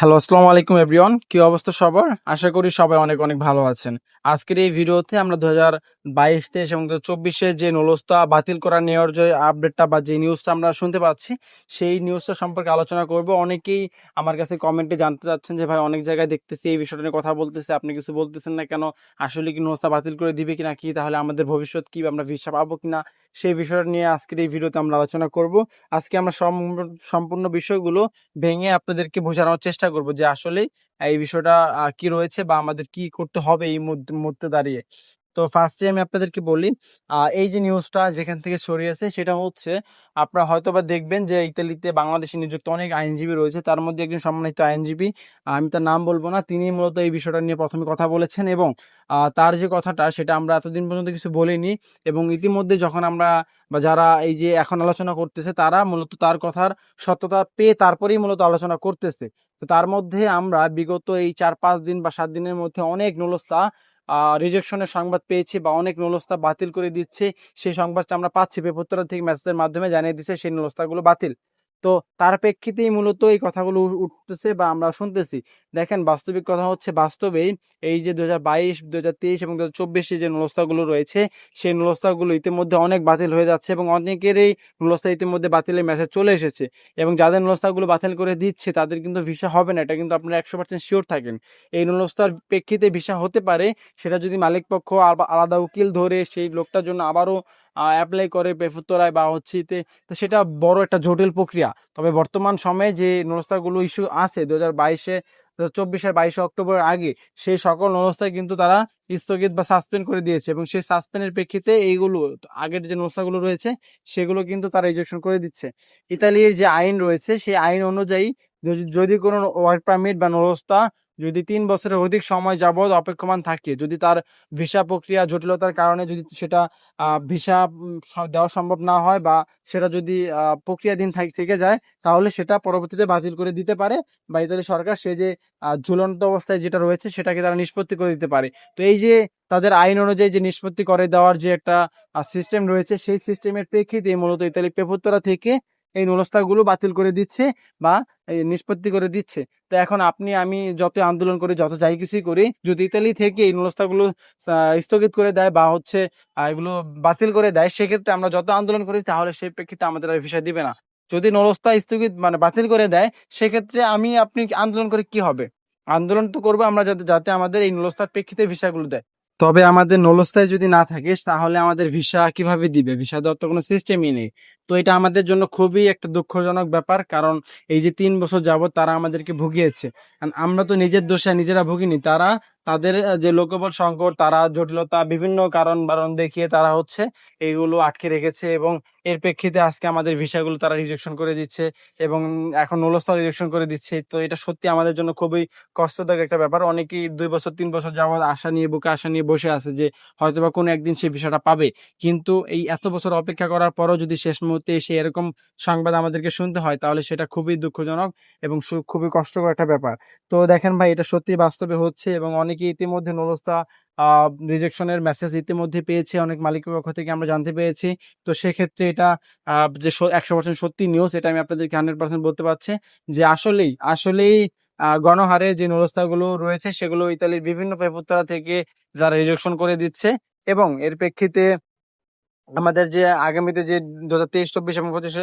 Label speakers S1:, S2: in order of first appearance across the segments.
S1: Hello আসসালামু আলাইকুম everyone কি অবস্থা সবার? আশা করি সবাই অনেক অনেক ভালো আছেন। আজকের এই ভিডিওতে আমরা দু হাজার বাইশ তেইশ এবং দু চব্বিশে যে নলস্তা বাতিল করা নেওয়ার যে আপডেটটা বা যে নিউজটা আমরা শুনতে পাচ্ছি, সেই নিউজটা সম্পর্কে আলোচনা করব। অনেকেই আমার কাছে কমেন্টে জানতে চাচ্ছেন যে, ভাই, অনেক জায়গায় দেখতেছি, এই বিষয়টা নিয়ে কথা বলতেছে, আপনি কিছু বলতেছেন না কেন? আসলে কি নলস্তা বাতিল করে দিবে কিনা কি? তাহলে আমাদের ভবিষ্যৎ কি? আমরা ভিসা পাবো কিনা? সেই বিষয়টা নিয়ে আজকের এই ভিডিওতে আমরা আলোচনা করব। আজকে আমরা সম- সম্পূর্ণ বিষয়গুলো ভেঙে আপনাদেরকে বোঝানোর চেষ্টা করব যে আসলে এই বিষয়টা কি রয়েছে বা আমাদের কি করতে হবে এই মুহূর্তে দাঁড়িয়ে। তো ফার্স্টে আমি আপনাদেরকে বলি এই যে নিউজটা যেখান থেকে ছড়িয়েছে সেটা হচ্ছে, আপনারা হয়তো বা দেখবেন যে ইতালিতে বাংলাদেশে নিযুক্ত অনেক আইনজীবী রয়েছে, তার মধ্যে একজন সম্মানিত আইনজীবী, আমি তার নাম বলব না, তিনি মূলত এই বিষয়টা নিয়ে প্রথমে কথা বলেছেন এবং তার যে কথাটা সেটা আমরা এতদিন পর্যন্ত কিছু বলিনি এবং ইতিমধ্যে যখন আমরা বা যারা এই যে এখন আলোচনা করতেছে, তারা মূলত তার কথার সত্যতা পেয়ে তারপরেই মূলত আলোচনা করতেছে। তো তার মধ্যে আমরা বিগত এই চার পাঁচ দিন বা সাত দিনের মধ্যে অনেক নলস্তা রিজেকশনের সংবাদ পেয়েছি বা অনেক নলস্তা বাতিল করে দিচ্ছে, সেই সংবাদটা আমরা পাচ্ছি। পেপত্তরা থেকে মেসেজের মাধ্যমে জানিয়ে দিচ্ছে, সেই নলস্তাগুলো বাতিল। তো তার প্রেক্ষিতেই মূলত এই কথাগুলো উঠতেছে বা আমরা শুনতেছি। দেখেন বাস্তবিক কথা হচ্ছে বাস্তবেই এই যে দু হাজার বাইশ দু হাজার তেইশ এবং দু হাজার চব্বিশে যে নলস্তাগুলো রয়েছে, সেই নলস্তাগুলো ইতিমধ্যে অনেক বাতিল হয়ে যাচ্ছে এবং অনেকেরই নলস্তা ইতিমধ্যে বাতিলের মেসেজ চলে এসেছে। এবং যাদের নলস্তাগুলো বাতিল করে দিচ্ছে, তাদের কিন্তু ভিসা হবে না, এটা কিন্তু আপনারা একশো পার্সেন্ট শিওর থাকেন। এই নলস্তার প্রেক্ষিতে ভিসা হতে পারে, সেটা যদি মালিক পক্ষ আলাদা উকিল ধরে সেই লোকটার জন্য আবারও অ্যাপ্লাই করে পেফুতরায় বা হচ্ছে তো সেটা বড় একটা জটিল প্রক্রিয়া। তবে বর্তমান সময়ে যে নলস্তাগুলো ইস্যু আছে দু হাজার বাইশে চব্বিশের বাইশে অক্টোবরের আগে, সেই সকল নলস্তায় কিন্তু তারা স্থগিত বা সাসপেন্ড করে দিয়েছে। এবং সেই সাসপেন্ডের প্রেক্ষিতে এইগুলো, আগের যে নলস্তাগুলো রয়েছে, সেগুলো কিন্তু তারা রিজেকশন করে দিচ্ছে। ইতালির যে আইন রয়েছে, সেই আইন অনুযায়ী যদি- কোনো ওয়ার্ক পারমিট বা নলস্তা যদি তিন বছরের অধিক সময় যাবৎ অপেক্ষমান থাকে, যদি তার ভিসা প্রক্রিয়া জটিলতার কারণে যদি সেটা ভিসা দেওয়া সম্ভব না হয় বা সেটা যদি প্রক্রিয়াধীন থেকে যায়, তাহলে সেটা পরবর্তীতে বাতিল করে দিতে পারে বা ইতালি সরকার সে যে ঝুলন্ত অবস্থায় যেটা রয়েছে সেটাকে তারা নিষ্পত্তি করে দিতে পারে। তো এই যে তাদের আইন অনুযায়ী যে নিষ্পত্তি করে দেওয়ার যে একটা সিস্টেম রয়েছে, সেই সিস্টেমের প্রেক্ষিতে মূলত ইতালি পেপুত্তরা থেকে এই নলস্তাগুলো বাতিল করে দিচ্ছে বা নিষ্পত্তি করে দিচ্ছে। তো এখন আপনি, আমি যত আন্দোলন করি, যত যাই কিছুই করি, যদি ইতালি থেকে এই নলস্তাগুলো স্থগিত করে দেয় বা হচ্ছে এগুলো বাতিল করে দেয়, সেক্ষেত্রে আমরা যত আন্দোলন করি, তাহলে সেই প্রেক্ষিতে আমাদের আর ভিসা দিবে না। যদি নলস্তা স্থগিত মানে বাতিল করে দেয়, সেক্ষেত্রে আমি, আপনি আন্দোলন করে কি হবে? আন্দোলন তো করব আমরা যাতে যাতে আমাদের এই নলস্তার প্রেক্ষিতে ভিসাগুলো দেয়। তবে আমাদের নলস্তায় যদি না থাকে তাহলে আমাদের ভিসা কীভাবে দিবে? ভিসা দেওয়ার তো কোনো সিস্টেমই নেই। তো এটা আমাদের জন্য খুবই একটা দুঃখজনক ব্যাপার, কারণ এই যে তিন বছর যাবৎ তারা আমাদেরকে ভুগিয়েছে। আমরা তো নিজের দোষে নিজেরা ভুগিনি, তারা তাদের যে লোকবল সংকট, তারা জটিলতা, বিভিন্ন কারণ বারণ দেখিয়ে তারা হচ্ছে এইগুলো আটকে রেখেছে এবং এর প্রেক্ষিতে আজকে আমাদের ভিসাগুলো তারা রিজেকশন করে দিচ্ছে এবং এখন নলস্থল রিজেকশন করে দিচ্ছে। তো এটা সত্যি আমাদের জন্য খুবই কষ্টদায়ক একটা ব্যাপার। অনেকেই দুই বছর, তিন বছর যাওয়ার আশা নিয়ে, বুকে আশা নিয়ে বসে আছে যে হয়তোবা কোনো একদিন সেই ভিসাটা পাবে। কিন্তু এই এত বছর অপেক্ষা করার পরও যদি শেষ মুহূর্তে এসে এরকম সংবাদ আমাদেরকে শুনতে হয়, তাহলে সেটা খুবই দুঃখজনক এবং খুবই কষ্টকর একটা ব্যাপার। তো দেখেন ভাই, এটা সত্যি বাস্তবে হচ্ছে এবং অনেকে ইতিমধ্যে নলস্তা রিজেকশনের মেসেজ ইতিমধ্যে পেয়েছে, অনেক মালিকের পক্ষ থেকে আমরা জানতে পেরেছি। তো সেক্ষেত্রে এটা যে একশো পার্সেন্ট সত্যি নিউজ এটা আমি আপনাদেরকে হান্ড্রেড পার্সেন্ট বলতে পারছি যে আসলেই আসলেই গণহারে যে নলস্তাগুলো রয়েছে, সেগুলো ইতালির বিভিন্ন পেপুত্তরা থেকে যারা রিজেকশন করে দিচ্ছে এবং এর প্রেক্ষিতে আমাদের যে আগামীতে যে দু হাজার তেইশ, চব্বিশ এবং পঁচিশে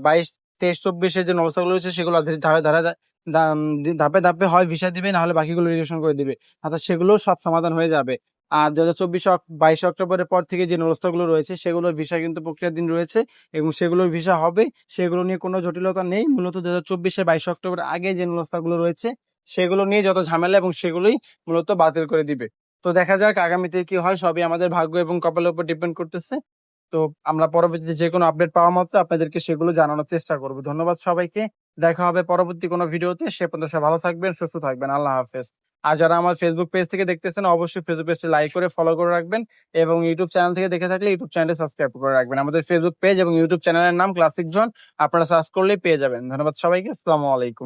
S1: বাইশ, তেইশ, চব্বিশে যে নবস্থাগুলো রয়েছে, সেগুলো ধীরে- ধারে ধাপে ধাপে হয়, ভিসা দিবে না হলে বাকিগুলো রিজেকশন করে দিবে। অর্থাৎ সেগুলো সব সমাধান হয়ে যাবে। আর দু হাজার চব্বিশ বাইশ অক্টোবরের পর থেকে যে নবস্থাগুলো রয়েছে, সেগুলোর ভিসা কিন্তু প্রক্রিয়াধীন রয়েছে এবং সেগুলোর ভিসা হবে। সেগুলো নিয়ে কোনো জটিলতা নেই। মূলত দু হাজার চব্বিশে বাইশ অক্টোবর আগে যে নবস্থাগুলো রয়েছে, সেগুলো নিয়ে যত ঝামেলা এবং সেগুলোই মূলত বাতিল করে দিবে। তো দেখা যাক আগামীতে কি হয়, সবই আমাদের ভাগ্য এবং কপালের উপর ডিপেন্ড করতেছে। তো আমরা পরবর্তীতে যে কোনো আপডেট পাওয়া মাত্র আপনাদেরকে সেগুলো জানানোর চেষ্টা করব। ধন্যবাদ সবাইকে। দেখা হবে পরবর্তী কোনো ভিডিওতে। সে পর্যন্ত ভালো থাকবেন, সুস্থ থাকবেন। আল্লাহ হাফেজ। আর যারা আমার ফেসবুক পেজ থেকে দেখতেছেন, অবশ্যই ফেসবুক পেজটি লাইক করে ফলো করে রাখবেন এবং ইউটিউব চ্যানেল থেকে দেখে থাকলে ইউটিউব চ্যানেলটি সাবস্ক্রাইব করে রাখবেন। আমাদের ফেসবুক পেজ এবং ইউটিউব চ্যানেলের নাম ক্লাসিক জন আপনারা সার্চ করলেই পেয়ে যাবেন। ধন্যবাদ সবাইকে। আসসালামু আলাইকুম।